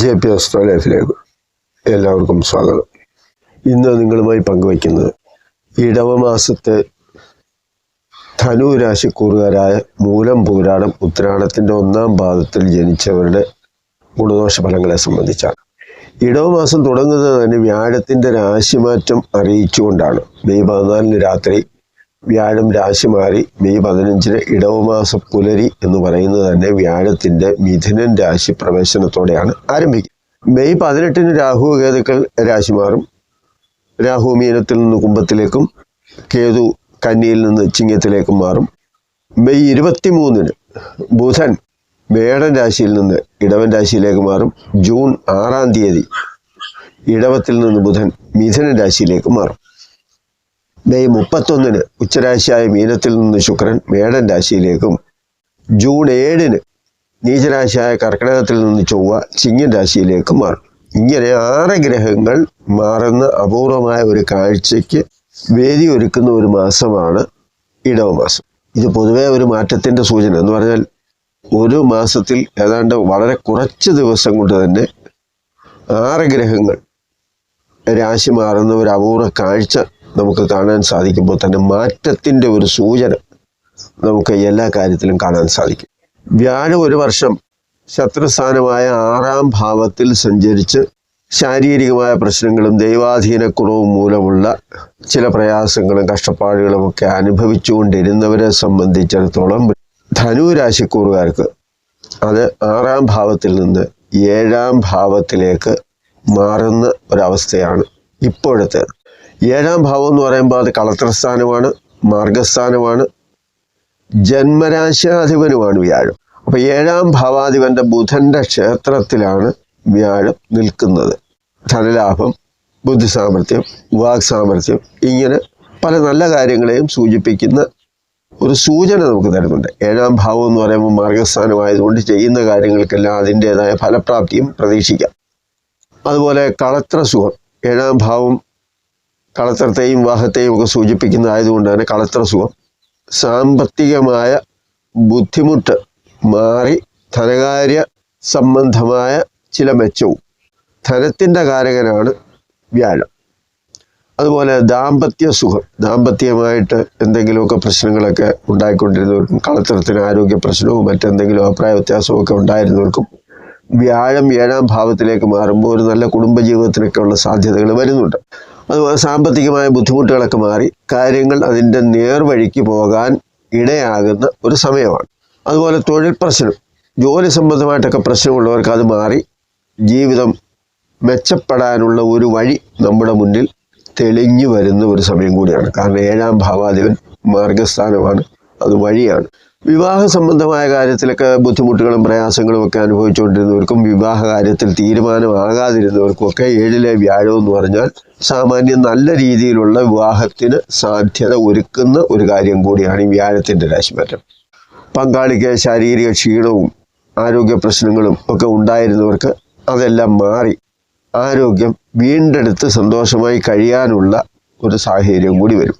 J P S ലൈഫിലേക്ക് എല്ലാവർക്കും സ്വാഗതം. ഇന്ന് നിങ്ങളുമായി പങ്കുവയ്ക്കുന്നത് ഇടവമാസത്തെ ധനു രാശിക്കൂറുകാരായ മൂലം പൂരാടം ഉത്രാടത്തിന്റെ ഒന്നാം പാദത്തിൽ ജനിച്ചവരുടെ ഗുണദോഷ ഫലങ്ങളെ സംബന്ധിച്ചാണ്. ഇടവമാസം തുടങ്ങുന്നത് തന്നെ വ്യാഴത്തിന്റെ രാശിമാറ്റം അറിയിച്ചുകൊണ്ടാണ്. മെയ് പതിനാലിന് രാത്രി വ്യാഴം രാശി മാറി മെയ് പതിനഞ്ചിന് ഇടവമാസ പുലരി എന്ന് പറയുന്നത് തന്നെ വ്യാഴത്തിന്റെ മിഥുനൻ രാശി പ്രവേശനത്തോടെയാണ് ആരംഭിക്കുന്നത്. മെയ് പതിനെട്ടിന് രാഹു കേതുക്കൾ രാശി മാറും. രാഹു മീനത്തിൽ നിന്ന് കുംഭത്തിലേക്കും കേതു കന്നിയിൽ നിന്ന് ചിങ്ങത്തിലേക്കും മാറും. മെയ് ഇരുപത്തി മൂന്നിന് ബുധൻ മേടൻ രാശിയിൽ നിന്ന് ഇടവൻ രാശിയിലേക്ക് മാറും. ജൂൺ ആറാം തീയതി ഇടവത്തിൽ നിന്ന് ബുധൻ മിഥുനൻ രാശിയിലേക്ക് മാറും. മെയ് മുപ്പത്തൊന്നിന് ഉച്ചരാശിയായ മീനത്തിൽ നിന്ന് ശുക്രൻ മേടൻ രാശിയിലേക്കും ജൂൺ ഏഴിന് നീചരാശിയായ കർക്കിടകത്തിൽ നിന്ന് ചൊവ്വ ചിങ്ങൻ രാശിയിലേക്കും മാറും. ഇങ്ങനെ ആറ് ഗ്രഹങ്ങൾ മാറുന്ന അപൂർവമായ ഒരു കാഴ്ചയ്ക്ക് വേദി ഒരുക്കുന്ന ഒരു മാസമാണ് ഇടവമാസം ഇത് പൊതുവെ ഒരു മാറ്റത്തിന്റെ സൂചന എന്ന് പറഞ്ഞാൽ ഒരു മാസത്തിൽ ഏതാണ്ട് വളരെ കുറച്ച് ദിവസം കൊണ്ട് തന്നെ ആറ് ഗ്രഹങ്ങൾ രാശി മാറുന്ന ഒരു അപൂർവ കാഴ്ച നമുക്ക് കാണാൻ സാധിക്കുമ്പോൾ തന്നെ മാറ്റത്തിന്റെ ഒരു സൂചന നമുക്ക് എല്ലാ കാര്യത്തിലും കാണാൻ സാധിക്കും. വ്യാഴം ഒരു വർഷം ശത്രുസ്ഥാനമായ ആറാം ഭാവത്തിൽ സഞ്ചരിച്ച് ശാരീരികമായ പ്രശ്നങ്ങളും ദൈവാധീനക്കുറവും മൂലമുള്ള ചില പ്രയാസങ്ങളും കഷ്ടപ്പാടുകളും ഒക്കെ അനുഭവിച്ചുകൊണ്ടിരുന്നവരെ സംബന്ധിച്ചിടത്തോളം ധനു രാശിക്കൂറുകാർക്ക് അത് ആറാം ഭാവത്തിൽ നിന്ന് ഏഴാം ഭാവത്തിലേക്ക് മാറുന്ന ഒരവസ്ഥയാണ് ഇപ്പോഴത്തെ ഏഴാം ഭാവം എന്ന് പറയുമ്പോൾ അത് കളത്രസ്ഥാനമാണ് മാർഗസ്ഥാനമാണ് ജന്മരാശാധിപനുമാണ് വ്യാഴം. അപ്പൊ ഏഴാം ഭാവാധിപന്റെ ബുധന്റെ ക്ഷേത്രത്തിലാണ് വ്യാഴം നിൽക്കുന്നത്. ധനലാഭം ബുദ്ധി സാമർഥ്യം വാക് സാമർഥ്യം ഇങ്ങനെ പല നല്ല കാര്യങ്ങളെയും സൂചിപ്പിക്കുന്ന ഒരു സൂചന നമുക്ക് തരുന്നുണ്ട്. ഏഴാം ഭാവം എന്ന് പറയുമ്പോൾ മാർഗസ്ഥാനമായതുകൊണ്ട് ചെയ്യുന്ന കാര്യങ്ങൾക്കെല്ലാം അതിന്റേതായ ഫലപ്രാപ്തിയും പ്രതീക്ഷിക്കാം. അതുപോലെ കളത്ര സുഖം ഏഴാം ഭാവം കളത്രത്തെയും വാഹത്തെയും ഒക്കെ സൂചിപ്പിക്കുന്നതായതുകൊണ്ട് തന്നെ കളത്രസുഖം സാമ്പത്തികമായ ബുദ്ധിമുട്ട് മാറി ധനകാര്യ സംബന്ധമായ ചില മെച്ചവും. ധനത്തിന്റെ കാരകനാണ് വ്യാഴം. അതുപോലെ ദാമ്പത്യ സുഖം. ദാമ്പത്യമായിട്ട് എന്തെങ്കിലുമൊക്കെ പ്രശ്നങ്ങളൊക്കെ ഉണ്ടായിക്കൊണ്ടിരുന്നവർക്കും കളത്രത്തിന് ആരോഗ്യ പ്രശ്നവും മറ്റെന്തെങ്കിലും അഭിപ്രായ വ്യത്യാസവും ഒക്കെ ഉണ്ടായിരുന്നവർക്കും വ്യാഴം ഏഴാം ഭാവത്തിലേക്ക് മാറുമ്പോൾ ഒരു നല്ല കുടുംബജീവിതത്തിനൊക്കെ ഉള്ള സാധ്യതകൾ വരുന്നുണ്ട്. അതുപോലെ സാമ്പത്തികമായ ബുദ്ധിമുട്ടുകളൊക്കെ മാറി കാര്യങ്ങൾ അതിന്റെ നേർവഴിക്ക് പോകാൻ ഇടയാകുന്ന ഒരു സമയമാണ്. അതുപോലെ തൊഴിൽ പ്രശ്നം ജോലി സംബന്ധമായിട്ടൊക്കെ പ്രശ്നമുള്ളവർക്ക് അത് മാറി ജീവിതം മെച്ചപ്പെടാനുള്ള ഒരു വഴി നമ്മുടെ മുന്നിൽ തെളിഞ്ഞു വരുന്ന ഒരു സമയം കൂടിയാണ്. കാരണം ഏഴാം ഭാവാധിപൻ മാർഗസ്ഥാനമാണ് അത് വഴിയാണ്. വിവാഹ സംബന്ധമായ കാര്യത്തിലൊക്കെ ബുദ്ധിമുട്ടുകളും പ്രയാസങ്ങളും ഒക്കെ അനുഭവിച്ചുകൊണ്ടിരുന്നവർക്കും വിവാഹ കാര്യത്തിൽ തീരുമാനമാകാതിരുന്നവർക്കും ഒക്കെ ഏഴിലെ വ്യാഴം എന്ന് പറഞ്ഞാൽ സാമാന്യം നല്ല രീതിയിലുള്ള വിവാഹത്തിന് സാധ്യത ഒരുക്കുന്ന ഒരു കാര്യം കൂടിയാണ് ഈ വ്യാഴത്തിന്റെ രാശിമാറ്റം. പങ്കാളിക്ക് ശാരീരിക ക്ഷീണവും ആരോഗ്യ പ്രശ്നങ്ങളും ഒക്കെ ഉണ്ടായിരുന്നവർക്ക് അതെല്ലാം മാറി ആരോഗ്യം വീണ്ടെടുത്ത് സന്തോഷമായി കഴിയാനുള്ള ഒരു സാഹചര്യം കൂടി വരും.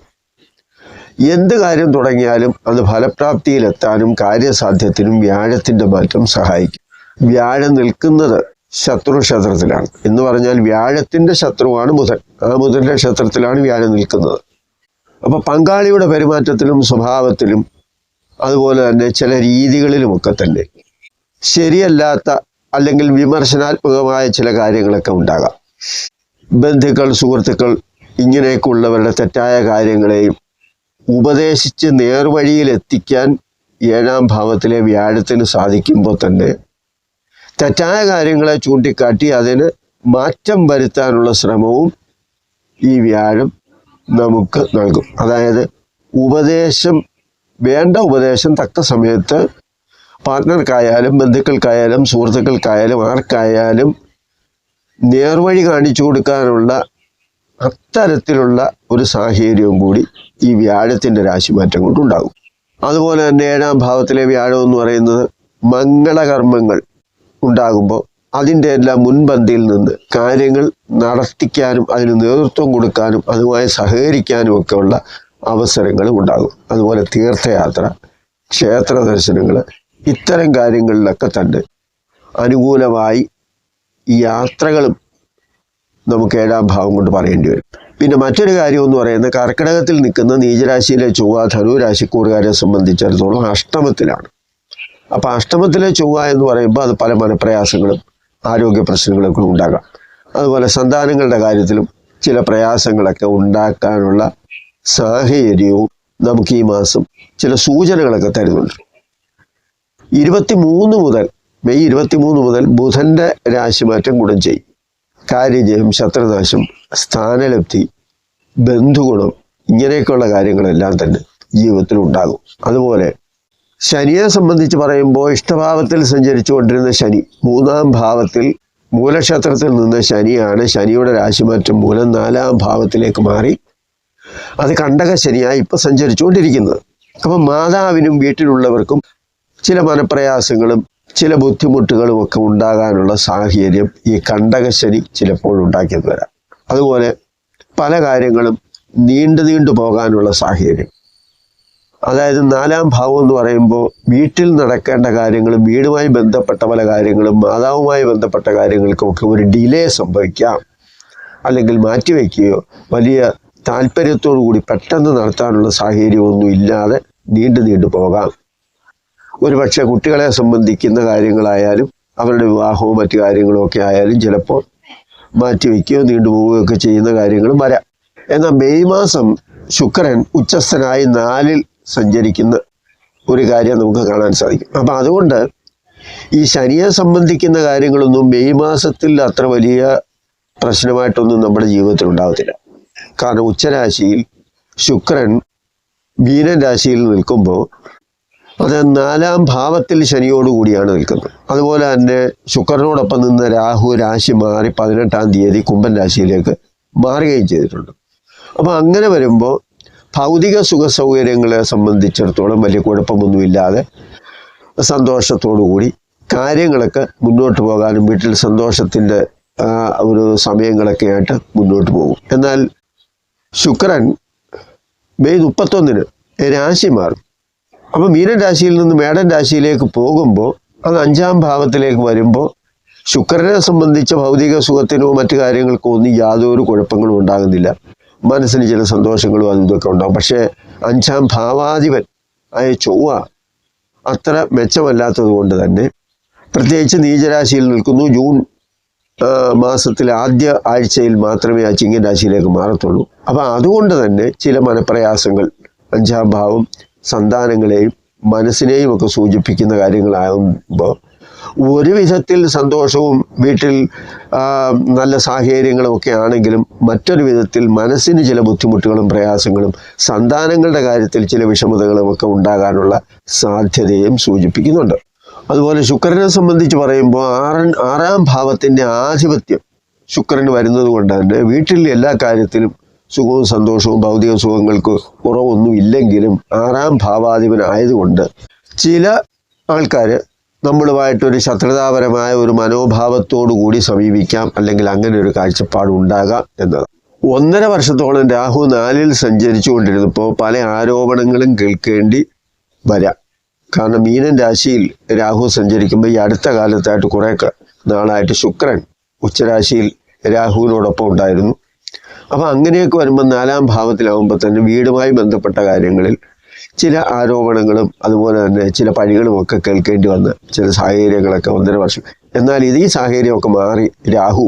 എന്ത് കാര്യം തുടങ്ങിയാലും അത് ഫലപ്രാപ്തിയിലെത്താനും കാര്യസാധ്യത്തിനും വ്യാഴത്തിന്റെ മാറ്റം സഹായിക്കും. വ്യാഴം നിൽക്കുന്നത് ശത്രു ക്ഷേത്രത്തിലാണ്. എന്ന് പറഞ്ഞാൽ വ്യാഴത്തിന്റെ ശത്രുവാണ് ബുധൻ. ആ ബുധന്റെ ക്ഷേത്രത്തിലാണ് വ്യാഴം നിൽക്കുന്നത്. അപ്പോൾ പങ്കാളിയുടെ പെരുമാറ്റത്തിലും സ്വഭാവത്തിലും അതുപോലെ തന്നെ ചില രീതികളിലുമൊക്കെ തന്നെ ശരിയല്ലാത്ത അല്ലെങ്കിൽ വിമർശനാത്മകമായ ചില കാര്യങ്ങളൊക്കെ ഉണ്ടാകാം. ബന്ധുക്കൾ സുഹൃത്തുക്കൾ ഇങ്ങനെയൊക്കെ ഉള്ളവരുടെ തെറ്റായ കാര്യങ്ങളെയും ഉപദേശിച്ച് നേർവഴിയിലെത്തിക്കാൻ ഏഴാം ഭാവത്തിലെ വ്യാഴത്തിന് സാധിക്കുമ്പോൾ തന്നെ തെറ്റായ കാര്യങ്ങളെ ചൂണ്ടിക്കാട്ടി അതിന് മാറ്റം വരുത്താനുള്ള ശ്രമവും ഈ വ്യാഴം നമുക്ക് നൽകും. അതായത് ഉപദേശം വേണ്ട ഉപദേശം തക്ക സമയത്ത് പാർട്ട്ണർക്കായാലും ബന്ധുക്കൾക്കായാലും സുഹൃത്തുക്കൾക്കായാലും ആർക്കായാലും നേർവഴി കാണിച്ചു കൊടുക്കാനുള്ള അത്തരത്തിലുള്ള ഒരു സാഹചര്യവും കൂടി ഈ വ്യാഴത്തിന്റെ രാശിമാറ്റം കൊണ്ടുണ്ടാകും. അതുപോലെ തന്നെ ഏഴാം ഭാവത്തിലെ വ്യാഴം എന്ന് പറയുന്നത് മംഗളകർമ്മങ്ങൾ ഉണ്ടാകുമ്പോൾ അതിന്റെ എല്ലാം മുൻപന്തിയിൽ നിന്ന് കാര്യങ്ങൾ നടത്തിക്കാനും അതിന് നേതൃത്വം കൊടുക്കാനും അതുമായി സഹകരിക്കാനും ഒക്കെ ഉള്ള അവസരങ്ങളും ഉണ്ടാകും. അതുപോലെ തീർത്ഥയാത്ര ക്ഷേത്ര ദർശനങ്ങൾ ഇത്തരം കാര്യങ്ങളിലൊക്കെ തന്നെ അനുകൂലമായി യാത്രകളും നമുക്ക് ഏഴാം ഭാവം കൊണ്ട് പറയേണ്ടി വരും. പിന്നെ മറ്റൊരു കാര്യം എന്ന് പറയുന്നത് കർക്കിടകത്തിൽ നിൽക്കുന്ന നീചരാശിയിലെ ചൊവ്വ ധനുരാശിക്കൂറുകാരെ സംബന്ധിച്ചിടത്തോളം അഷ്ടമത്തിലാണ്. അപ്പോൾ അഷ്ടമത്തിലെ ചൊവ്വ എന്ന് പറയുമ്പോൾ അത് പല മനപ്രയാസങ്ങളും ആരോഗ്യ പ്രശ്നങ്ങളൊക്കെ ഉണ്ടാകാം. അതുപോലെ സന്താനങ്ങളുടെ കാര്യത്തിലും ചില പ്രയാസങ്ങളൊക്കെ ഉണ്ടാക്കാനുള്ള സാഹചര്യവും നമുക്ക് ഈ മാസം ചില സൂചനകളൊക്കെ തരുന്നുണ്ട്. ഇരുപത്തി മൂന്ന് മുതൽ മെയ് ഇരുപത്തി മൂന്ന് മുതൽ ബുധന്റെ രാശിമാറ്റം ഗുണം ചെയ്യും. കാര്യജയം ശത്രുനാശം സ്ഥാനലബ്ധി ബന്ധുഗുണം ഇങ്ങനെയൊക്കെയുള്ള കാര്യങ്ങളെല്ലാം തന്നെ ജീവിതത്തിൽ ഉണ്ടാകും അതുപോലെ ശനിയെ സംബന്ധിച്ച് പറയുമ്പോൾ ഇഷ്ടഭാവത്തിൽ സഞ്ചരിച്ചുകൊണ്ടിരുന്ന ശനി മൂന്നാം ഭാവത്തിൽ മൂലക്ഷേത്രത്തിൽ നിന്ന് ശനിയാണ്. ശനിയുടെ രാശിമാറ്റം മൂലം നാലാം ഭാവത്തിലേക്ക് മാറി. അത് കണ്ടക ശനിയായി ഇപ്പൊ സഞ്ചരിച്ചുകൊണ്ടിരിക്കുന്നത്. അപ്പം മാതാവിനും വീട്ടിലുള്ളവർക്കും ചില മനപ്രയാസങ്ങളും ചില ബുദ്ധിമുട്ടുകളും ഒക്കെ ഉണ്ടാകാനുള്ള സാഹചര്യം ഈ കണ്ടകശനി ചിലപ്പോൾ ഉണ്ടാക്കി വരാം. അതുപോലെ പല കാര്യങ്ങളും നീണ്ടു നീണ്ടു പോകാനുള്ള സാഹചര്യം. അതായത് നാലാം ഭാവം എന്ന് പറയുമ്പോൾ വീട്ടിൽ നടക്കേണ്ട കാര്യങ്ങളും വീടുമായി ബന്ധപ്പെട്ട പല കാര്യങ്ങളും മാതാവുമായി ബന്ധപ്പെട്ട കാര്യങ്ങൾക്കുമൊക്കെ ഒരു ഡിലേ സംഭവിക്കാം. അല്ലെങ്കിൽ മാറ്റിവെക്കുകയോ വലിയ താല്പര്യത്തോടു കൂടി പെട്ടെന്ന് നടത്താനുള്ള സാഹചര്യമൊന്നും ഇല്ലാതെ നീണ്ടു നീണ്ടു പോകാം. ഒരുപക്ഷെ കുട്ടികളെ സംബന്ധിക്കുന്ന കാര്യങ്ങളായാലും അവരുടെ വിവാഹവും മറ്റു കാര്യങ്ങളും ഒക്കെ ആയാലും ചിലപ്പോൾ മാറ്റിവെക്കുകയോ നീണ്ടുപോവുകയോ ഒക്കെ ചെയ്യുന്ന കാര്യങ്ങളും വരാം. എന്നാൽ മെയ് മാസം ശുക്രൻ ഉച്ചസ്ഥനായി നാലിൽ സഞ്ചരിക്കുന്ന ഒരു കാര്യം നമുക്ക് കാണാൻ സാധിക്കും. അപ്പം അതുകൊണ്ട് ഈ ശനിയെ സംബന്ധിക്കുന്ന കാര്യങ്ങളൊന്നും മെയ് മാസത്തിൽ അത്ര വലിയ പ്രശ്നമായിട്ടൊന്നും നമ്മുടെ ജീവിതത്തിൽ ഉണ്ടാകത്തില്ല കാരണം ഉച്ചരാശിയിൽ ശുക്രൻ മീനൻ രാശിയിൽ നിൽക്കുമ്പോൾ അത് നാലാം ഭാവത്തിൽ ശനിയോടുകൂടിയാണ് നിൽക്കുന്നത്. അതുപോലെ തന്നെ ശുക്രനോടൊപ്പം നിന്ന് രാഹു രാശി മാറി പതിനെട്ടാം തീയതി കുംഭൻ രാശിയിലേക്ക് മാറുകയും ചെയ്തിട്ടുണ്ട്. അപ്പോൾ അങ്ങനെ വരുമ്പോൾ ഭൗതിക സുഖ സൗകര്യങ്ങളെ സംബന്ധിച്ചിടത്തോളം വലിയ കുഴപ്പമൊന്നുമില്ലാതെ കൂടി കാര്യങ്ങളൊക്കെ മുന്നോട്ട് പോകാനും വീട്ടിൽ സന്തോഷത്തിന്റെ ഒരു സമയങ്ങളൊക്കെ ആയിട്ട് മുന്നോട്ട് പോകും. എന്നാൽ ശുക്രൻ മെയ് മുപ്പത്തൊന്നിന് രാശി മാറും. അപ്പോൾ മീനൻ രാശിയിൽ നിന്ന് മേടൻ രാശിയിലേക്ക് പോകുമ്പോൾ അത് അഞ്ചാം ഭാവത്തിലേക്ക് വരുമ്പോൾ ശുക്രനെ സംബന്ധിച്ച ഭൗതിക സുഖത്തിനോ മറ്റു കാര്യങ്ങൾക്കോ ഒന്നും യാതൊരു കുഴപ്പങ്ങളും ഉണ്ടാകുന്നില്ല. മനസ്സിന് ചില സന്തോഷങ്ങളും അതും ഇതൊക്കെ ഉണ്ടാകും. പക്ഷേ അഞ്ചാം ഭാവാധിപൻ ആയ ചൊവ്വ അത്ര മെച്ചമല്ലാത്തത് കൊണ്ട് തന്നെ പ്രത്യേകിച്ച് നീചരാശിയിൽ നിൽക്കുന്നു. ജൂൺ മാസത്തിലെ ആദ്യ ആഴ്ചയിൽ മാത്രമേ ആ ചിങ്ങൻ രാശിയിലേക്ക് മാറത്തുള്ളൂ. അപ്പം അതുകൊണ്ട് തന്നെ ചില മനപ്രയാസങ്ങൾ അഞ്ചാം ഭാവം സന്താനങ്ങളെയും മനസ്സിനെയും ഒക്കെ സൂചിപ്പിക്കുന്ന കാര്യങ്ങളാകുമ്പോൾ ഒരു വിധത്തിൽ സന്തോഷവും വീട്ടിൽ നല്ല സാഹചര്യങ്ങളും ഒക്കെ ആണെങ്കിലും മറ്റൊരു വിധത്തിൽ മനസ്സിന് ചില ബുദ്ധിമുട്ടുകളും പ്രയാസങ്ങളും സന്താനങ്ങളുടെ കാര്യത്തിൽ ചില വിഷമതകളും ഒക്കെ ഉണ്ടാകാനുള്ള സാധ്യതയും സൂചിപ്പിക്കുന്നുണ്ട്. അതുപോലെ ശുക്രനെ സംബന്ധിച്ച് പറയുമ്പോൾ ആറൻ ആറാം ഭാവത്തിന്റെ ആധിപത്യം ശുക്രന് വരുന്നത് കൊണ്ട് തന്നെ വീട്ടിൽ എല്ലാ കാര്യത്തിലും സുഖവും സന്തോഷവും ഭൗതിക സുഖങ്ങൾക്ക് കുറവൊന്നുമില്ലെങ്കിലും ആറാം ഭാവാധിപനായതുകൊണ്ട് ചില ആൾക്കാർ നമ്മളുമായിട്ടൊരു ശത്രുതാപരമായ ഒരു മനോഭാവത്തോടു കൂടി സമീപിക്കാം അല്ലെങ്കിൽ അങ്ങനെ ഒരു കാഴ്ചപ്പാട് ഉണ്ടാകാം എന്നത്. ഒന്നര വർഷത്തോളം രാഹു നാലിൽ സഞ്ചരിച്ചു കൊണ്ടിരുന്നപ്പോൾ പല ആരോപണങ്ങളും കേൾക്കേണ്ടി വരാം. കാരണം മീനൻ രാശിയിൽ രാഹു സഞ്ചരിക്കുമ്പോൾ ഈ അടുത്ത കാലത്തായിട്ട് കുറേ നാളായിട്ട് ശുക്രൻ ഉച്ചരാശിയിൽ രാഹുവിനോടൊപ്പം ഉണ്ടായിരുന്നു. അപ്പം അങ്ങനെയൊക്കെ വരുമ്പോൾ നാലാം ഭാവത്തിലാവുമ്പോൾ തന്നെ വീടുമായി ബന്ധപ്പെട്ട കാര്യങ്ങളിൽ ചില ആരോപണങ്ങളും അതുപോലെ തന്നെ ചില പഴികളും ഒക്കെ കേൾക്കേണ്ടി വന്ന ചില സാഹചര്യങ്ങളൊക്കെ ഒന്നര വർഷം. എന്നാൽ ഇത് ഈ സാഹചര്യമൊക്കെ മാറി രാഹു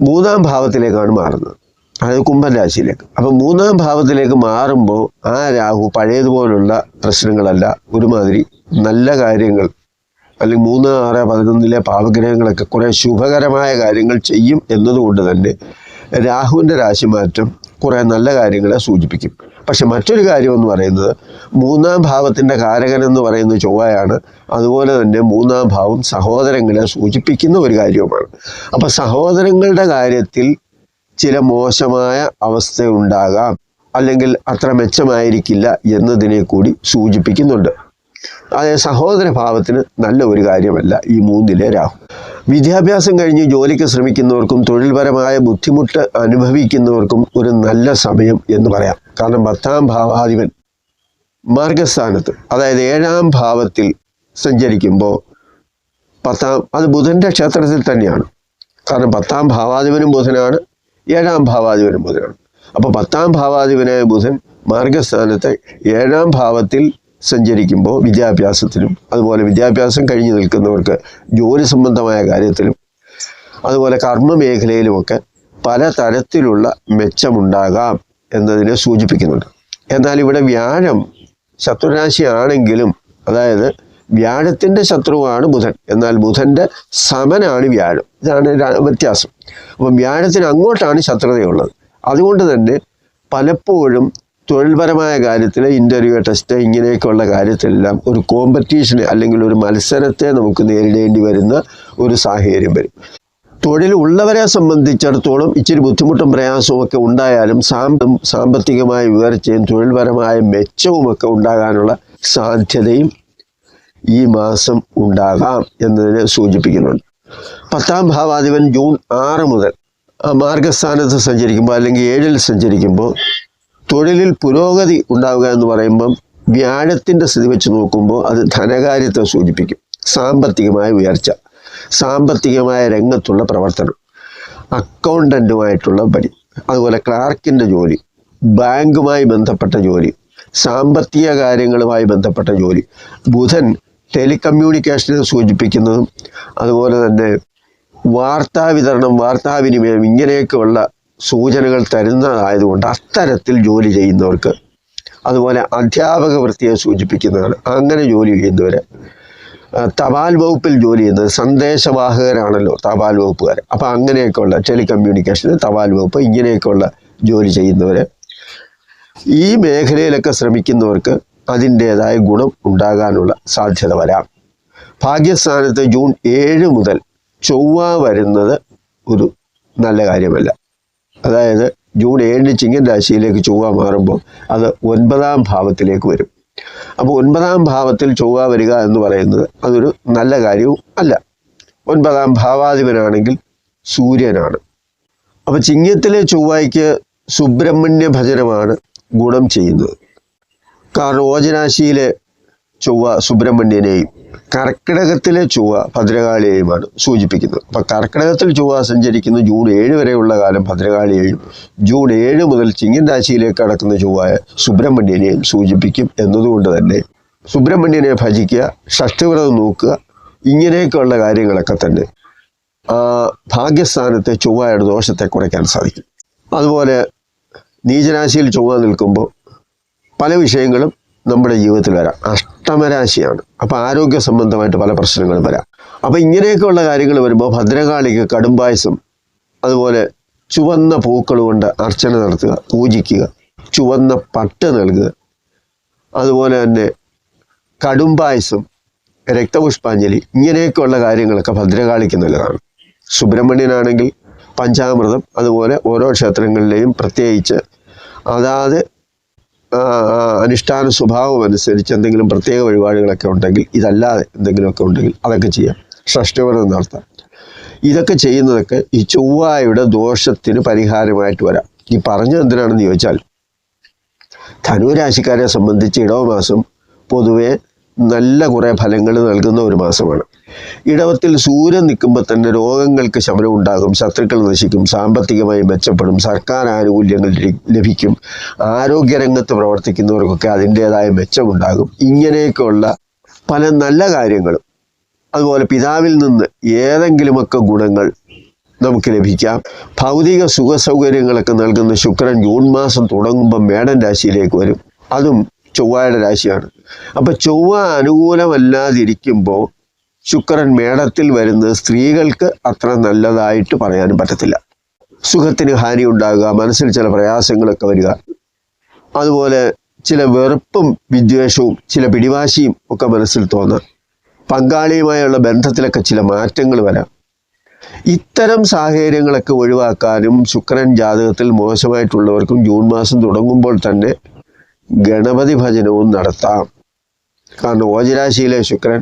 മൂന്നാം ഭാവത്തിലേക്കാണ് മാറുന്നത്. അതായത് കുംഭൻ രാശിയിലേക്ക്. അപ്പം മൂന്നാം ഭാവത്തിലേക്ക് മാറുമ്പോൾ ആ രാഹു പഴയതുപോലുള്ള പ്രശ്നങ്ങളല്ല. ഒരുമാതിരി നല്ല കാര്യങ്ങൾ അല്ലെങ്കിൽ മൂന്ന് ആറ് പതിനൊന്നിലെ പാവഗ്രഹങ്ങളൊക്കെ കുറേ ശുഭകരമായ കാര്യങ്ങൾ ചെയ്യും എന്നതുകൊണ്ട് തന്നെ രാഹുവിന്റെ രാശിമാറ്റം കുറേ നല്ല കാര്യങ്ങളെ സൂചിപ്പിക്കും. പക്ഷെ മറ്റൊരു കാര്യം എന്ന് പറയുന്നത് മൂന്നാം ഭാവത്തിന്റെ കാരകൻ എന്ന് പറയുന്നത് ചൊവ്വയാണ് അതുപോലെ തന്നെ മൂന്നാം ഭാവം സഹോദരങ്ങളെ സൂചിപ്പിക്കുന്ന ഒരു കാര്യവുമാണ്. അപ്പം സഹോദരങ്ങളുടെ കാര്യത്തിൽ ചില മോശമായ അവസ്ഥ ഉണ്ടാകാം അല്ലെങ്കിൽ അത്ര മെച്ചമായിരിക്കില്ല എന്നതിനെ കൂടി സൂചിപ്പിക്കുന്നുണ്ട്. അതായത് സഹോദര ഭാവത്തിന് നല്ല ഒരു കാര്യമല്ല ഈ മൂന്നിലെ രാഹു. വിദ്യാഭ്യാസം കഴിഞ്ഞ് ജോലിക്ക് ശ്രമിക്കുന്നവർക്കും തൊഴിൽപരമായ ബുദ്ധിമുട്ട് അനുഭവിക്കുന്നവർക്കും ഒരു നല്ല സമയം എന്ന് പറയാം. കാരണം പത്താം ഭാവാധിപൻ മാർഗസ്ഥാനത്ത് അതായത് ഏഴാം ഭാവത്തിൽ സഞ്ചരിക്കുമ്പോൾ പത്താം അത് ബുധന്റെ ക്ഷേത്രത്തിൽ തന്നെയാണ്. കാരണം പത്താം ഭാവാധിപനും ബുധനാണ് ഏഴാം ഭാവാധിപനും ബുധനാണ്. അപ്പോൾ പത്താം ഭാവാധിപനായ ബുധൻ മാർഗസ്ഥാനത്ത് ഏഴാം ഭാവത്തിൽ സഞ്ചരിക്കുമ്പോൾ വിദ്യാഭ്യാസത്തിലും അതുപോലെ വിദ്യാഭ്യാസം കഴിഞ്ഞു നിൽക്കുന്നവർക്ക് ജോലി സംബന്ധമായ കാര്യത്തിലും അതുപോലെ കർമ്മ മേഖലയിലുമൊക്കെ പല തരത്തിലുള്ള മെച്ചമുണ്ടാകാം എന്നതിനെ സൂചിപ്പിക്കുന്നുണ്ട്. എന്നാൽ ഇവിടെ വ്യാഴം ശത്രുരാശിയാണെങ്കിലും അതായത് വ്യാഴത്തിന്റെ ശത്രുവാണ് ബുധൻ. എന്നാൽ ബുധന്റെ സമനാണ് വ്യാഴം. ഇതാണ് വ്യത്യാസം. അപ്പം വ്യാഴത്തിന് അങ്ങോട്ടാണ് ശത്രുതയുള്ളത്. അതുകൊണ്ട് തന്നെ പലപ്പോഴും തൊഴിൽപരമായ കാര്യത്തിൽ ഇന്റർവ്യൂ ടെസ്റ്റ് ഇങ്ങനെയൊക്കെയുള്ള കാര്യത്തിലെല്ലാം ഒരു കോമ്പറ്റീഷന് അല്ലെങ്കിൽ ഒരു മത്സരത്തെ നമുക്ക് നേരിടേണ്ടി വരുന്ന ഒരു സാഹചര്യം വരും. തൊഴിൽ ഉള്ളവരെ സംബന്ധിച്ചിടത്തോളം ഇച്ചിരി ബുദ്ധിമുട്ടും പ്രയാസവും ഒക്കെ ഉണ്ടായാലും സാമ്പ സാമ്പത്തികമായ ഉയർച്ചയും തൊഴിൽപരമായ മെച്ചവുമൊക്കെ ഉണ്ടാകാനുള്ള സാധ്യതയും ഈ മാസം ഉണ്ടാകാം എന്നതിനെ സൂചിപ്പിക്കുന്നുണ്ട്. പത്താം ഭാവാധിപൻ ജൂൺ ആറ് മുതൽ മാർഗസ്ഥാനത്ത് സഞ്ചരിക്കുമ്പോൾ അല്ലെങ്കിൽ ഏഴിൽ സഞ്ചരിക്കുമ്പോൾ തൊഴിലിൽ പുരോഗതി ഉണ്ടാവുക എന്ന് പറയുമ്പം വ്യാഴത്തിന്റെ സ്ഥിതി വെച്ച് നോക്കുമ്പോൾ അത് ധനകാര്യത്തെ സൂചിപ്പിക്കും. സാമ്പത്തികമായ ഉയർച്ച സാമ്പത്തികമായ രംഗത്തുള്ള പ്രവർത്തനം അക്കൗണ്ടന്റുമായിട്ടുള്ള പണി അതുപോലെ ക്ലാർക്കിന്റെ ജോലി ബാങ്കുമായി ബന്ധപ്പെട്ട ജോലി സാമ്പത്തിക കാര്യങ്ങളുമായി ബന്ധപ്പെട്ട ജോലി ബുധൻ ടെലികമ്മ്യൂണിക്കേഷനെ സൂചിപ്പിക്കുന്നതും അതുപോലെ തന്നെ വാർത്താവിതരണം വാർത്താവിനിമയം ഇങ്ങനെയൊക്കെയുള്ള സൂചനകൾ തരുന്നതായതുകൊണ്ട് അത്തരത്തിൽ ജോലി ചെയ്യുന്നവർക്ക് അതുപോലെ അധ്യാപക വൃത്തിയെ സൂചിപ്പിക്കുന്നതാണ്. അങ്ങനെ ജോലി ചെയ്യുന്നവർ തപാൽ വകുപ്പിൽ ജോലി ചെയ്യുന്നത് സന്ദേശവാഹകരാണല്ലോ തപാൽ വകുപ്പുകാർ അപ്പോൾ അങ്ങനെയൊക്കെയുള്ള ടെലികമ്മ്യൂണിക്കേഷൻ തപാൽ വകുപ്പ് ഇങ്ങനെയൊക്കെയുള്ള ജോലി ചെയ്യുന്നവർ ഈ മേഖലയിലൊക്കെ ശ്രമിക്കുന്നവർക്ക് അതിന്റേതായ ഗുണം ഉണ്ടാകാനുള്ള സാധ്യത വരാം. ഭാഗ്യസ്ഥാനത്ത് ജൂൺ ഏഴ് മുതൽ ചൊവ്വ വരുന്നത് ഒരു നല്ല കാര്യമല്ല. അതായത് ജൂൺ ഏഴിന് ചിങ്ങൻ രാശിയിലേക്ക് ചൊവ്വ മാറുമ്പോൾ അത് ഒൻപതാം ഭാവത്തിലേക്ക് വരും. അപ്പോൾ ഒൻപതാം ഭാവത്തിൽ ചൊവ്വ വരിക എന്ന് പറയുന്നത് അതൊരു നല്ല കാര്യവും അല്ല. ഒൻപതാം ഭാവാധിപനാണെങ്കിൽ സൂര്യനാണ്. അപ്പോൾ ചിങ്ങത്തിലെ ചൊവ്വയ്ക്ക് സുബ്രഹ്മണ്യ ഭജനമാണ് ഗുണം ചെയ്യുന്നത്. കാരണം ഓജനാശിയിലെ ചൊവ്വ സുബ്രഹ്മണ്യനെയും കർക്കിടകത്തിലെ ചുവ ഭദ്രകാളിയെയുമാണ് സൂചിപ്പിക്കുന്നത്. അപ്പം കർക്കിടകത്തിൽ ചുവ സഞ്ചരിക്കുന്ന ജൂൺ ഏഴ് വരെയുള്ള കാലം ഭദ്രകാളിയെയും ജൂൺ ഏഴ് മുതൽ ചിങ്ങൻ രാശിയിലേക്ക് കടക്കുന്ന ചൊവ്വായ സുബ്രഹ്മണ്യനെയും സൂചിപ്പിക്കും എന്നതുകൊണ്ട് തന്നെ സുബ്രഹ്മണ്യനെ ഭജിക്കുക ഷഷ്ടിവ്രതം നോക്കുക ഇങ്ങനെയൊക്കെയുള്ള കാര്യങ്ങളൊക്കെ തന്നെ ഭാഗ്യസ്ഥാനത്തെ ചൊവ്വയുടെ ദോഷത്തെ കുറയ്ക്കാൻ സാധിക്കും. അതുപോലെ നീചരാശിയിൽ ചൊവ്വ നിൽക്കുമ്പോൾ പല വിഷയങ്ങളും നമ്മുടെ ജീവിതത്തിൽ വരാം. അഷ്ടമരാശിയാണ് അപ്പോൾ ആരോഗ്യ സംബന്ധമായിട്ട് പല പ്രശ്നങ്ങളും വരാം. അപ്പോൾ ഇങ്ങനെയൊക്കെയുള്ള കാര്യങ്ങൾ വരുമ്പോൾ ഭദ്രകാളിക്ക് കടുംബായസം അതുപോലെ ചുവന്ന പൂക്കൾ കൊണ്ട് അർച്ചന നടത്തുക പൂജിക്കുക ചുവന്ന പട്ട് നൽകുക അതുപോലെ തന്നെ കടുംബായസം രക്തപുഷ്പാഞ്ജലി ഇങ്ങനെയൊക്കെയുള്ള കാര്യങ്ങളൊക്കെ ഭദ്രകാളിക്ക് നല്ലതാണ്. സുബ്രഹ്മണ്യനാണെങ്കിൽ പഞ്ചാമൃതം അതുപോലെ ഓരോ ക്ഷേത്രങ്ങളിലെയും പ്രത്യേകിച്ച് അതാത് അനുഷ്ഠാന സ്വഭാവം അനുസരിച്ച് എന്തെങ്കിലും പ്രത്യേക വഴിപാടുകളൊക്കെ ഉണ്ടെങ്കിൽ ഇതല്ലാതെ എന്തെങ്കിലുമൊക്കെ ഉണ്ടെങ്കിൽ അതൊക്കെ ചെയ്യാം. ഷഷ്ടിവ്രതം നടത്താം. ഇതൊക്കെ ചെയ്യുന്നതൊക്കെ ഈ ചൊവ്വായുടെ ദോഷത്തിന് പരിഹാരമായിട്ട് വരാം. ഈ പറഞ്ഞത് എന്തിനാണെന്ന് ചോദിച്ചാൽ ധനുരാശിക്കാരെ സംബന്ധിച്ച് ഇടവമാസം പൊതുവെ നല്ല കുറേ ഫലങ്ങൾ നൽകുന്ന ഒരു മാസമാണ്. ഇടവത്തിൽ സൂര്യൻ നിൽക്കുമ്പോൾ തന്നെ രോഗങ്ങൾക്ക് ശമനം ഉണ്ടാകും ശത്രുക്കൾ നശിക്കും സാമ്പത്തികമായി മെച്ചപ്പെടും സർക്കാർ ആനുകൂല്യങ്ങൾ ലഭിക്കും ആരോഗ്യരംഗത്ത് പ്രവർത്തിക്കുന്നവർക്കൊക്കെ അതിന്റേതായ മെച്ചമുണ്ടാകും ഇങ്ങനെയൊക്കെയുള്ള പല നല്ല കാര്യങ്ങളും. അതുപോലെ പിതാവിൽ നിന്ന് ഏതെങ്കിലുമൊക്കെ ഗുണങ്ങൾ നമുക്ക് ലഭിക്കാം. ഭൗതിക സുഖ സൗകര്യങ്ങളൊക്കെ നൽകുന്ന ശുക്രൻ ജൂൺ മാസം തുടങ്ങുമ്പോൾ മേടൻ രാശിയിലേക്ക് വരും. അതും ചൊവ്വയുടെ രാശിയാണ്. അപ്പം ചൊവ്വ അനുകൂലമല്ലാതിരിക്കുമ്പോൾ ശുക്രൻ മേടത്തിൽ വരുന്നത് സ്ത്രീകൾക്ക് അത്ര നല്ലതായിട്ട് പറയാനും പറ്റത്തില്ല. സുഖത്തിന് ഹാനി ഉണ്ടാകുക മനസ്സിൽ ചില പ്രയാസങ്ങളൊക്കെ വരിക. അതുപോലെ ചില വെറുപ്പും വിദ്വേഷവും ചില പിടിവാശിയും ഒക്കെ മനസ്സിൽ തോന്നാം. പങ്കാളിയുമായുള്ള ബന്ധത്തിലൊക്കെ ചില മാറ്റങ്ങൾ വരാം. ഇത്തരം സാഹചര്യങ്ങളൊക്കെ ഒഴിവാക്കാനും ശുക്രൻ ജാതകത്തിൽ മോശമായിട്ടുള്ളവർക്കും ജൂൺ മാസം തുടങ്ങുമ്പോൾ തന്നെ ഗണപതി ഭജനവും നടത്താം. കാരണം ഓജരാശിയിലെ ശുക്രൻ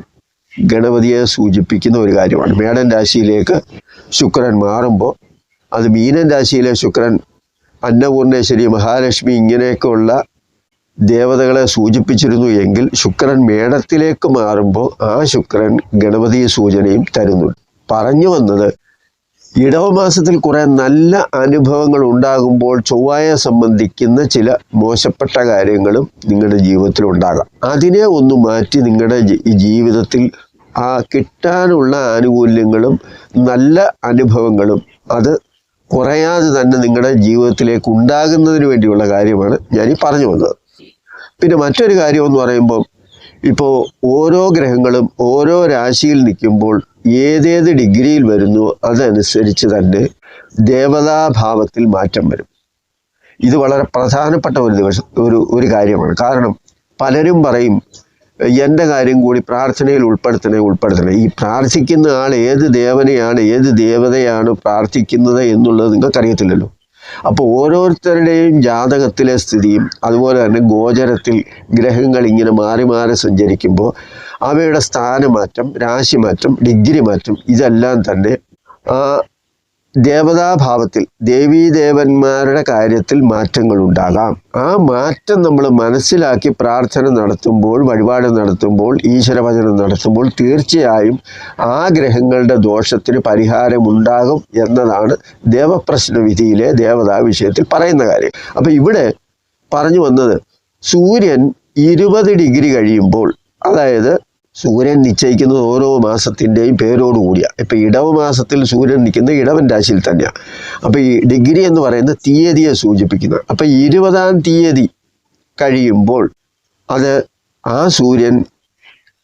ഗണപതിയെ സൂചിപ്പിക്കുന്ന ഒരു കാര്യമാണ്. മേടൻ രാശിയിലേക്ക് ശുക്രൻ മാറുമ്പോൾ അത് മീനൻ രാശിയിലെ ശുക്രൻ അന്നപൂർണേശ്വരി മഹാലക്ഷ്മി ഇങ്ങനെയൊക്കെയുള്ള ദേവതകളെ സൂചിപ്പിച്ചിരുന്നു എങ്കിൽ ശുക്രൻ മേടത്തിലേക്ക് മാറുമ്പോൾ ആ ശുക്രൻ ഗണപതി സൂചനയും തരുന്നുണ്ട് പറഞ്ഞു വന്നത് ഇടവമാസത്തിൽ കുറെ നല്ല അനുഭവങ്ങൾ ഉണ്ടാകുമ്പോൾ ചൊവ്വായെ സംബന്ധിക്കുന്ന ചില മോശപ്പെട്ട കാര്യങ്ങളും നിങ്ങളുടെ ജീവിതത്തിൽ ഉണ്ടാകാം. അതിനെ ഒന്ന് മാറ്റി നിങ്ങളുടെ ജീവിതത്തിൽ ആ കിട്ടാനുള്ള ആനുകൂല്യങ്ങളും നല്ല അനുഭവങ്ങളും അത് കുറയാതെ തന്നെ നിങ്ങളുടെ ജീവിതത്തിലേക്ക് ഉണ്ടാകുന്നതിന് വേണ്ടിയുള്ള കാര്യമാണ് ഞാൻ ഈ പറഞ്ഞു വന്നത്. പിന്നെ മറ്റൊരു കാര്യം എന്ന് പറയുമ്പോൾ ഇപ്പോൾ ഓരോ ഗ്രഹങ്ങളും ഓരോ രാശിയിൽ നിൽക്കുമ്പോൾ ഏതേത് ഡിഗ്രിയിൽ വരുന്നു അതനുസരിച്ച് തന്നെ ദേവതാഭാവത്തിൽ മാറ്റം വരും. ഇത് വളരെ പ്രധാനപ്പെട്ട ഒരു ദിവസം ഒരു ഒരു കാര്യമാണ്. കാരണം പലരും പറയും എന്റെ കാര്യം കൂടി പ്രാർത്ഥനയിൽ ഉൾപ്പെടുത്തണേ ഉൾപ്പെടുത്തണേ. ഈ പ്രാർത്ഥിക്കുന്ന ആൾ ഏത് ദേവനെയാണ് ഏത് ദേവതയാണ് പ്രാർത്ഥിക്കുന്നത് എന്നുള്ളത് നിങ്ങൾക്കറിയത്തില്ലല്ലോ. അപ്പോൾ ഓരോരുത്തരുടെയും ജാതകത്തിലെ സ്ഥിതിയും അതുപോലെ തന്നെ ഗോചരത്തിൽ ഗ്രഹങ്ങൾ ഇങ്ങനെ മാറി മാറി സഞ്ചരിക്കുമ്പോൾ അവയുടെ സ്ഥാനമാറ്റം രാശിമാറ്റം ഡിഗ്രി മാറ്റം ഇതെല്ലാം തന്നെ ആ ദേവതാഭാവത്തിൽ ദേവീദേവന്മാരുടെ കാര്യത്തിൽ മാറ്റങ്ങൾ ഉണ്ടാകാം ആ മാറ്റം നമ്മൾ മനസ്സിലാക്കി പ്രാർത്ഥന നടത്തുമ്പോൾ വഴിപാട് നടത്തുമ്പോൾ ഈശ്വരവചനം നടത്തുമ്പോൾ തീർച്ചയായും ആ ഗ്രഹങ്ങളുടെ ദോഷത്തിന് പരിഹാരമുണ്ടാകും എന്നതാണ് ദേവപ്രശ്ന വിധിയിലെ ദേവതാ വിഷയത്തിൽ പറയുന്ന കാര്യം. അപ്പം ഇവിടെ പറഞ്ഞു വന്നത് സൂര്യൻ ഇരുപത് ഡിഗ്രി കഴിയുമ്പോൾ അതായത് സൂര്യൻ നിശ്ചയിക്കുന്നത് ഓരോ മാസത്തിന്റെയും പേരോട് കൂടിയാണ് ഇപ്പം ഇടവ മാസത്തിൽ സൂര്യൻ നിൽക്കുന്നത് ഇടവൻ രാശിയിൽ തന്നെയാണ് അപ്പോൾ ഈ ഡിഗ്രി എന്ന് പറയുന്നത് തീയതിയെ സൂചിപ്പിക്കുന്നത് അപ്പം ഇരുപതാം തീയതി കഴിയുമ്പോൾ അത് ആ സൂര്യൻ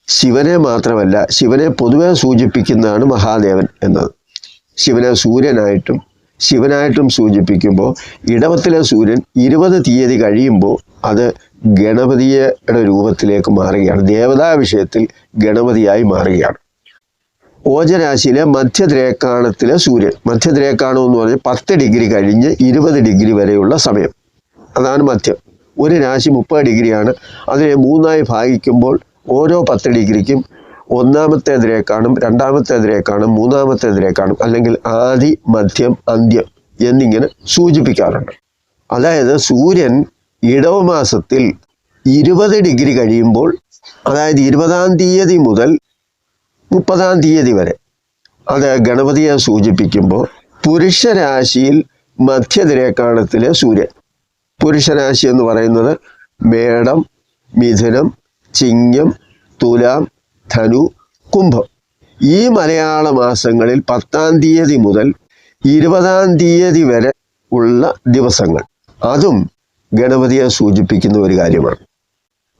ശിവനെ മാത്രമല്ല ശിവനെ പൊതുവെ സൂചിപ്പിക്കുന്നതാണ് മഹാദേവൻ എന്നത്. ശിവനെ സൂര്യനായിട്ടും ശിവനായിട്ടും സൂചിപ്പിക്കുമ്പോൾ ഇടവത്തിലെ സൂര്യൻ ഇരുപത് തീയതി കഴിയുമ്പോൾ അത് ഗണപതിയുടെ രൂപത്തിലേക്ക് മാറുകയാണ്. ദേവതാ വിഷയത്തിൽ ഗണപതിയായി മാറുകയാണ്. ഓജരാശിയിലെ മധ്യദ്രേക്കാണത്തിലെ സൂര്യൻ. മധ്യദ്രേക്കാണം എന്ന് പറഞ്ഞാൽ പത്ത് ഡിഗ്രി കഴിഞ്ഞ് ഇരുപത് ഡിഗ്രി വരെയുള്ള സമയം. അതാണ് മധ്യം. ഒരു രാശി മുപ്പത് ഡിഗ്രിയാണ്. അതിനെ മൂന്നായി ഭാഗിക്കുമ്പോൾ ഓരോ പത്ത് ഡിഗ്രിക്കും ഒന്നാമത്തെ ദ്രേക്കാണും രണ്ടാമത്തെ ദ്രേക്കാണും മൂന്നാമത്തെ ദ്രേക്കാണും അല്ലെങ്കിൽ ആദി മധ്യം അന്ത്യം എന്നിങ്ങനെ സൂചിപ്പിക്കാറുണ്ട്. അതായത് സൂര്യൻ ഇടവമാസത്തിൽ ഇരുപത് ഡിഗ്രി കഴിയുമ്പോൾ അതായത് ഇരുപതാം തീയതി മുതൽ മുപ്പതാം തീയതി വരെ അത് ഗണപതിയെ സൂചിപ്പിക്കുമ്പോൾ പുരുഷരാശിയിൽ മധ്യതിരേക്കാണത്തിലെ സൂര്യൻ. പുരുഷരാശി എന്ന് പറയുന്നത് മേടം മിഥുനം ചിങ്ങം തുലാം ധനു കുംഭം. ഈ മലയാള മാസങ്ങളിൽ പത്താം തീയതി മുതൽ ഇരുപതാം തീയതി വരെ ഉള്ള ദിവസങ്ങൾ. അതും ഗണപതിയെ സൂചിപ്പിക്കുന്ന ഒരു കാര്യമാണ്.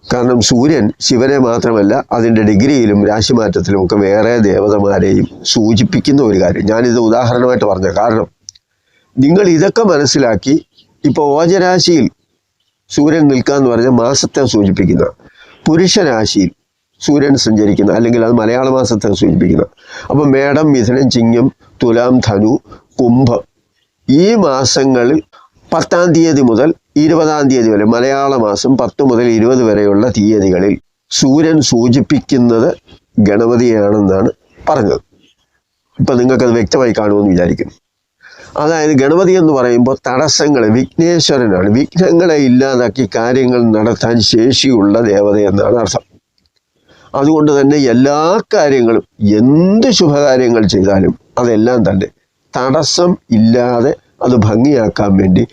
കാരണം സൂര്യൻ ശിവനെ മാത്രമല്ല അതിന്റെ ഡിഗ്രിയിലും രാശിമാറ്റത്തിലും ഒക്കെ വേറെ ദേവതമാരെയും സൂചിപ്പിക്കുന്ന ഒരു കാര്യം. ഞാനിത് ഉദാഹരണമായിട്ട് പറഞ്ഞ കാരണം നിങ്ങൾ ഇതൊക്കെ മനസ്സിലാക്കി ഇപ്പോൾ ഓജരാശിയിൽ സൂര്യൻ നിൽക്കുക എന്ന് പറഞ്ഞാൽ മാസത്തെ സൂചിപ്പിക്കുന്ന പുരുഷരാശിയിൽ സൂര്യൻ സഞ്ചരിക്കുന്ന അല്ലെങ്കിൽ അത് മലയാള മാസത്തെ സൂചിപ്പിക്കുന്ന അപ്പം മേടം മിഥുനം ചിങ്ങം തുലാം ധനു കുംഭം ഈ മാസങ്ങളിൽ പത്താം തീയതി മുതൽ ഇരുപതാം തീയതി വരെ മലയാള മാസം പത്ത് മുതൽ ഇരുപത് വരെയുള്ള തീയതികളിൽ സൂര്യൻ സൂചിപ്പിക്കുന്നത് ഗണപതിയാണെന്നാണ് പറഞ്ഞത്. ഇപ്പം നിങ്ങൾക്കത് വ്യക്തമായി കാണുമെന്ന് വിചാരിക്കുന്നു. അതായത് ഗണപതി എന്ന് പറയുമ്പോൾ തടസ്സങ്ങൾ വിഘ്നേശ്വരനാണ്. വിഘ്നങ്ങളെ ഇല്ലാതാക്കി കാര്യങ്ങൾ നടത്താൻ ശേഷിയുള്ള ദേവത എന്നാണ് അർത്ഥം. അതുകൊണ്ട് തന്നെ എല്ലാ കാര്യങ്ങളും എന്ത് ശുഭകാര്യങ്ങൾ ചെയ്താലും അതെല്ലാം തന്നെ തടസ്സം ഇല്ലാതെ അത് ഭംഗിയാക്കാൻ വേണ്ടി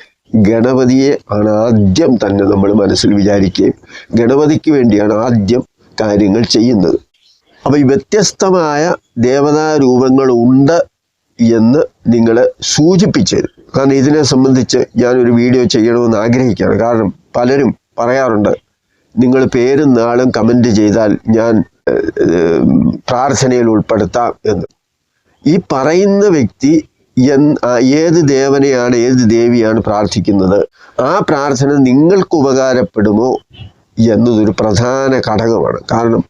ഗണപതിയെ ആണ് ആദ്യം തന്നെ നമ്മൾ മനസ്സിൽ വിചാരിക്കുകയും ഗണപതിക്ക് വേണ്ടിയാണ് ആദ്യം കാര്യങ്ങൾ ചെയ്യുന്നത്. അപ്പോൾ ഈ വ്യത്യസ്തമായ ദേവതാ രൂപങ്ങളുണ്ട് എന്ന് നിങ്ങൾ സൂചിപ്പിച്ചത് കാരണം ഇതിനെ സംബന്ധിച്ച് ഞാനൊരു വീഡിയോ ചെയ്യണമെന്ന് ആഗ്രഹിക്കുകയാണ്. കാരണം പലരും പറയാറുണ്ട് നിങ്ങൾ പേരും നാളും കമന്റ് ചെയ്താൽ ഞാൻ പ്രാർത്ഥനയിൽ ഉൾപ്പെടുത്താം എന്ന്. ഈ പറയുന്ന വ്യക്തി ഏത് ദേവനെയാണ് ഏത് ദേവിയാണ് പ്രാർത്ഥിക്കുന്നത്? ആ പ്രാർത്ഥന നിങ്ങൾക്ക് ഉപകാരപ്പെടുമോ എന്നതൊരു പ്രധാന ഘടകമാണ്. കാരണം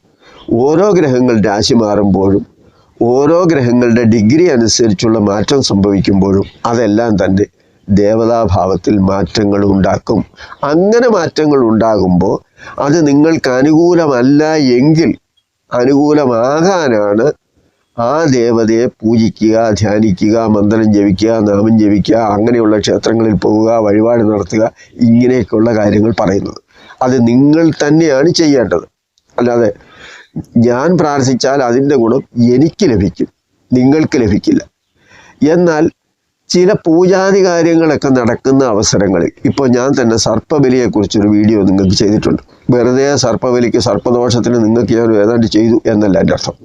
ഓരോ ഗ്രഹങ്ങൾ രാശി മാറുമ്പോഴും ഓരോ ഗ്രഹങ്ങളുടെ ഡിഗ്രി അനുസരിച്ചുള്ള മാറ്റം സംഭവിക്കുമ്പോഴും അതെല്ലാം തന്നെ ദേവതാഭാവത്തിൽ മാറ്റങ്ങൾ ഉണ്ടാക്കും. അങ്ങനെ മാറ്റങ്ങൾ ഉണ്ടാകുമ്പോൾ അത് നിങ്ങൾക്ക് അനുകൂലമല്ല എങ്കിൽ അനുകൂലമാകാനാണ് ആ ദേവതയെ പൂജിക്കുക ധ്യാനിക്കുക മന്ത്രം ജപിക്കുക നാമം ജപിക്കുക അങ്ങനെയുള്ള ക്ഷേത്രങ്ങളിൽ പോവുക വഴിപാട് നടത്തുക ഇങ്ങനെയൊക്കെയുള്ള കാര്യങ്ങൾ പറയുന്നത്. അത് നിങ്ങൾ തന്നെയാണ് ചെയ്യേണ്ടത്. അല്ലാതെ ഞാൻ പ്രാർത്ഥിച്ചാൽ അതിന്റെ ഗുണം എനിക്ക് ലഭിക്കും നിങ്ങൾക്ക് ലഭിക്കില്ല. എന്നാൽ ചില പൂജാതി കാര്യങ്ങളൊക്കെ നടക്കുന്ന അവസരങ്ങളിൽ ഇപ്പോൾ ഞാൻ തന്നെ സർപ്പബലിയെക്കുറിച്ചൊരു വീഡിയോ നിങ്ങൾക്ക് ചെയ്തിട്ടുണ്ട്. വെറുതെ സർപ്പബലിക്ക് സർപ്പദോഷത്തിന് നിങ്ങൾക്ക് ഞാൻ ഏതാണ്ട് ചെയ്തു എന്നല്ല എന്റെ അർത്ഥം.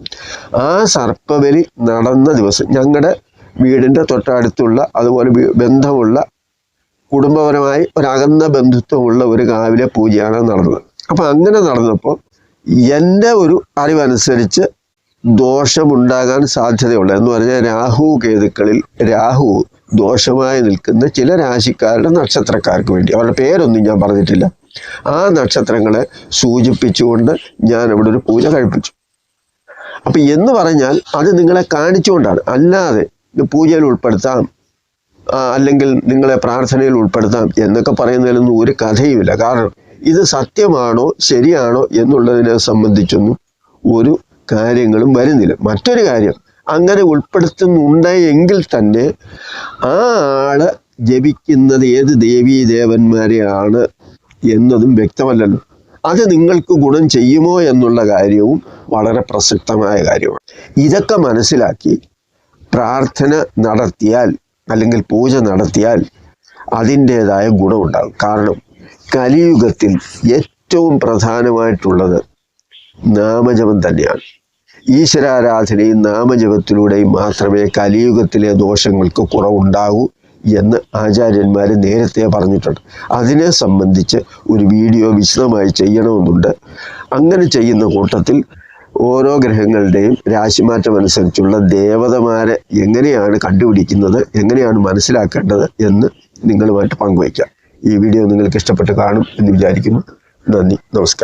ആ സർപ്പബലി നടന്ന ദിവസം ഞങ്ങളുടെ വീടിന്റെ തൊട്ടടുത്തുള്ള അതുപോലെ ബന്ധമുള്ള കുടുംബപരമായി ഒരകന്ന ബന്ധുത്വമുള്ള ഒരു കാവിലെ പൂജയാണ് നടന്നത്. അപ്പം അങ്ങനെ നടന്നപ്പോൾ എന്റെ ഒരു അറിവനുസരിച്ച് ദോഷമുണ്ടാകാൻ സാധ്യതയുള്ള എന്ന് പറഞ്ഞാൽ രാഹു കേതുക്കളിൽ രാഹു ദോഷമായി നിൽക്കുന്ന ചില രാശിക്കാരുടെ നക്ഷത്രക്കാർക്ക് വേണ്ടി. അവരുടെ പേരൊന്നും ഞാൻ പറഞ്ഞിട്ടില്ല. ആ നക്ഷത്രങ്ങളെ സൂചിപ്പിച്ചുകൊണ്ട് ഞാൻ അവിടെ ഒരു പൂജ കഴിപ്പിച്ചു. അപ്പം എന്ന് പറഞ്ഞാൽ അത് നിങ്ങളെ കാണിച്ചുകൊണ്ടാണ്. അല്ലാതെ പൂജയിൽ ഉൾപ്പെടുത്താം അല്ലെങ്കിൽ നിങ്ങളെ പ്രാർത്ഥനയിൽ ഉൾപ്പെടുത്താം എന്നൊക്കെ പറയുന്നതിലൊന്നും ഒരു കഥയുമില്ല. കാരണം ഇത് സത്യമാണോ ശരിയാണോ എന്നുള്ളതിനെ സംബന്ധിച്ചൊന്നും ഒരു കാര്യങ്ങളും വരുന്നില്ല. മറ്റൊരു കാര്യം അങ്ങനെ ഉൾപ്പെടുത്തുന്നുണ്ട് എങ്കിൽ തന്നെ ആ ആൾ ജപിക്കുന്നത് ഏത് ദേവീ ദേവന്മാരെയാണ് എന്നതും വ്യക്തമല്ലല്ലോ. അത് നിങ്ങൾക്ക് ഗുണം ചെയ്യുമോ എന്നുള്ള കാര്യവും വളരെ പ്രസക്തമായ കാര്യമാണ്. ഇതൊക്കെ മനസ്സിലാക്കി പ്രാർത്ഥന നടത്തിയാൽ അല്ലെങ്കിൽ പൂജ നടത്തിയാൽ അതിന്റേതായ ഗുണമുണ്ടാകും. കാരണം കലിയുഗത്തിൽ ഏറ്റവും പ്രധാനമായിട്ടുള്ളത് നാമജപം തന്നെയാണ്. ഈശ്വരാരാധനയും നാമജപത്തിലൂടെയും മാത്രമേ കലിയുഗത്തിലെ ദോഷങ്ങൾക്ക് കുറവുണ്ടാകൂ. എന്ന് ആചാര്യന്മാർ നേരത്തെ പറഞ്ഞിട്ടുണ്ട്. അതിനെ സംബന്ധിച്ച് ഒരു വീഡിയോ വിശദമായി ചെയ്യണമെന്നുണ്ട്. അങ്ങനെ ചെയ്യുന്ന കൂട്ടത്തിൽ ഓരോ ഗ്രഹങ്ങളുടെയും രാശിമാറ്റം അനുസരിച്ചുള്ള ദേവതമാരെ എങ്ങനെയാണ് കണ്ടുപിടിക്കുന്നത് എങ്ങനെയാണ് മനസ്സിലാക്കേണ്ടത് എന്ന് നിങ്ങളുമായിട്ട് പങ്കുവയ്ക്കാം. ഈ വീഡിയോ നിങ്ങൾക്ക് ഇഷ്ടപ്പെട്ട് കാണും എന്ന് വിചാരിക്കുന്നു. നന്ദി നമസ്കാരം.